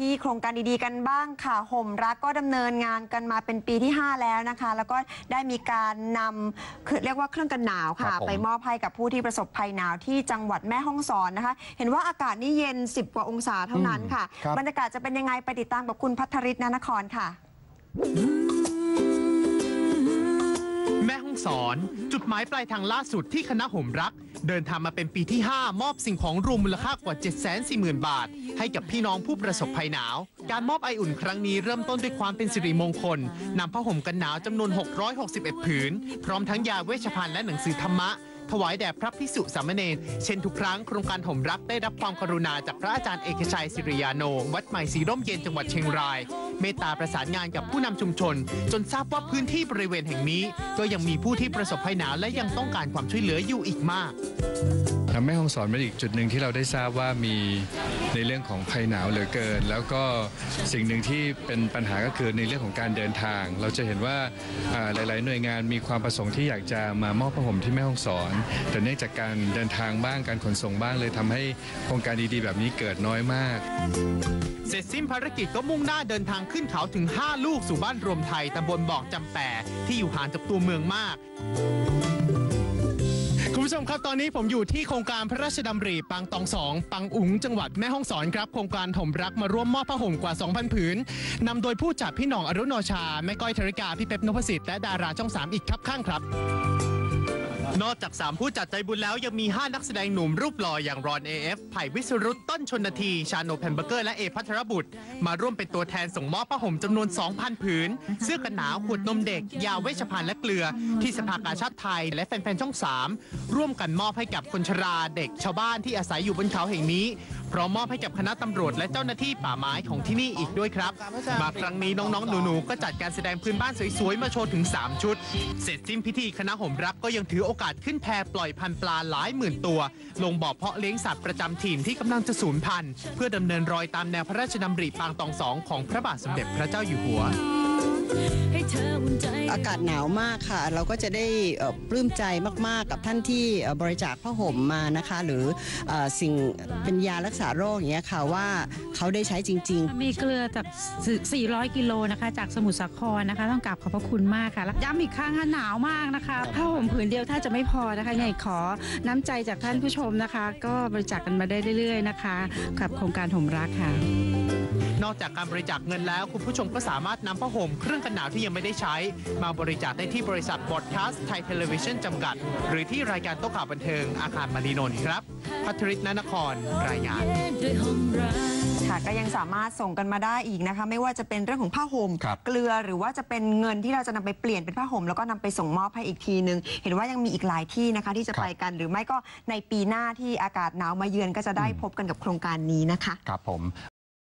ที่โครงการดีๆกันบ้างค่ะห่มรักก็ดำเนินงานกันมาเป็นปีที่ 5 แล้วนะคะ แล้วก็ได้มีการนำคือเรียกว่าเครื่องกันหนาวครัค่ะบผมไปมอบให้กับผู้ที่ประสบภัยหนาวที่จังหวัดแม่ฮ่องสอนนะคะ เห็นว่าอากาศนี่เย็น 10 กว่าองศาเท่านั้นค่ะครับบรรยากาศจะเป็นยังไงไปติดตามกับคุณพัทรริศนานครค่ะ สรจุดหมายปลายทางล่าสุดที่คณะห่มรัก เดินทางมาเป็นปีที่ 5 มอบสิ่งของรวมมูลค่ากว่า 740,000 บาท ให้กับพี่น้องผู้ประสบภัยหนาว การมอบไออุ่นครั้งนี้เริ่มต้นด้วยความเป็นสิริมงคลนำผ้าห่มกันหนาวจำนวน 661 ผืน พร้อมทั้งยาเวชภัณฑ์และหนังสือธรรมะ ถวายแด่พระพิสุสามเณรเช่นทุกครั้งโครงการห่มรักได้รับความกรุณาจากพระอาจารย์เอกชัยสิริยาโน วัดใหม่สีร่มเย็นจังหวัดเชียงราย เมตตาประสานงานกับผู้นำชุมชน จนทราบว่าพื้นที่บริเวณแห่งนี้ ก็ยังมีผู้ที่ประสบภัยหนาวและยังต้องการความช่วยเหลืออยู่อีกมาก ทำแม่ห้องสอนเป็นอีกจุดหนึ่งที่เราได้ทราบว่ามีในเรื่องของภัยหนาวเหลือเกิน แล้วก็สิ่งหนึ่งที่เป็นปัญหาก็คือในเรื่องของการเดินทาง เราจะเห็นว่าหลาย ๆ หน่วยงานมีความประสงค์ที่อยากจะมามอบผ้าห่มที่แม่ห้องสอน แต่เนื่องจากการเดินทางบ้างการขนส่งบ้างเลยทำให้โครงการดี ๆ แบบนี้เกิดน้อยมาก เสร็จสิ้นภารกิจก็มุ่งหน้าเดินทางขึ้นเขาถึง 5 ลูกสู่บ้านรวมไทยตำบลบอกจำแปที่อยู่ห่างจากตัวเมืองมาก ผู้ชมครับตอนนี้ผมอยู่ที่โครงการพระราชดำริปังตองสองปังอุ๋งจังหวัดแม่ฮ่องสอนครับโครงการถมรักมาร่วมมอบผ้าห่มกว่า 2,000 ผืนนำโดยผู้จัดพี่หน่องอรุณโนชา แม่ก้อยธริกา พี่เป๊ปนพสิทธิ์และดาราช่อง 3 อีกครับข้างครับ นอกจาก 3 ผู้จัดใจบุญแล้วยังมี 5 นักแสดงหนุ่มรูปหล่ออย่างรอน AF ไผ่วิสรุตต้นชนนาที ชาโนแพนเบอร์เกอร์และเอพัทรบุตร มาร่วมเป็นตัวแทนส่งมอบผ้าห่มจำนวน 2,000 ผืน เสื้อกันหนาวขวดนมเด็ก ยาเวชภัณฑ์และเกลือ ที่สภากาชาติไทย และแฟนๆช่อง 3 ร่วมกันมอบให้กับคนชราเด็กชาวบ้านที่อาศัยอยู่บนเขาแห่งนี้ พร้อมมอบให้กับคณะตำรวจและเจ้าหน้าที่ป่าไม้ของที่นี่อีกด้วยครับ มาครั้งนี้น้องๆ หนูๆ ก็จัดการแสดงพื้นบ้านสวยๆ มาโชว์ถึง 3 ชุด เสร็จสิ้นพิธีคณะห่มรักก็ยังถือโอกาสขึ้นแพปล่อยพันธุ์ปลาหลายหมื่นตัว ลงบ่อเพาะเลี้ยงสัตว์ประจำถิ่นที่กำลังจะสูญพันธุ์เพื่อดำเนินรอยตามแนวพระราชดำริปางตองสองของพระบาทสมเด็จพระเจ้าอยู่หัว อากาศหนาวมากค่ะ เราก็จะได้เอ่อปลื้มใจมากๆ กับท่านที่เอ่อบริจาคผ้าห่มมานะคะ หรือเอ่อสิ่งเป็นยารักษาโรคอย่างเงี้ยค่ะว่าเขาได้ใช้จริง ๆ มีเกลือจาก 400 กิโลนะคะ จากสมุทรสาครนะคะ ต้องกราบขอบพระคุณมากค่ะแล้วย้ำอีกครั้งค่ะหนาวมากนะคะผ้าห่มผืนเดียวถ้าจะไม่พอนะคะยังไงขอน้ำใจจากท่านผู้ชมนะคะ ก็บริจาคกันมาได้เรื่อย ๆ นะคะ กับโครงการห่มรักค่ะ นอกจากการบริจาคเงินแล้ว คุณผู้ชมก็สามารถนำผ้าห่มเครื่องกันหนาวที่ยังไม่ได้ใช้ มาบริจาคได้ที่บริษัทบอดคาสไทยเทเลวิชันจำกัด หรือที่รายการโต๊ะข่าวบันเทิงอาคารมารีนนท์ครับ พัทริศนานครรายงานค่ะก็ยังสามารถส่งกันมาได้อีกนะคะ ไม่ว่าจะเป็นเรื่องของผ้าห่มครับเกลือหรือว่าจะเป็นเงินที่เราจะนำไปเปลี่ยนเป็นผ้าห่มแล้วก็นำไปส่งมอบให้อีกทีนึง เห็นว่ายังมีอีกหลายที่นะคะ ที่จะครับไปกันหรือไม่ก็ในปีหน้าที่อากาศหนาวมาเยือนก็จะได้พบกันกับโครงการนี้นะคะ ครับผม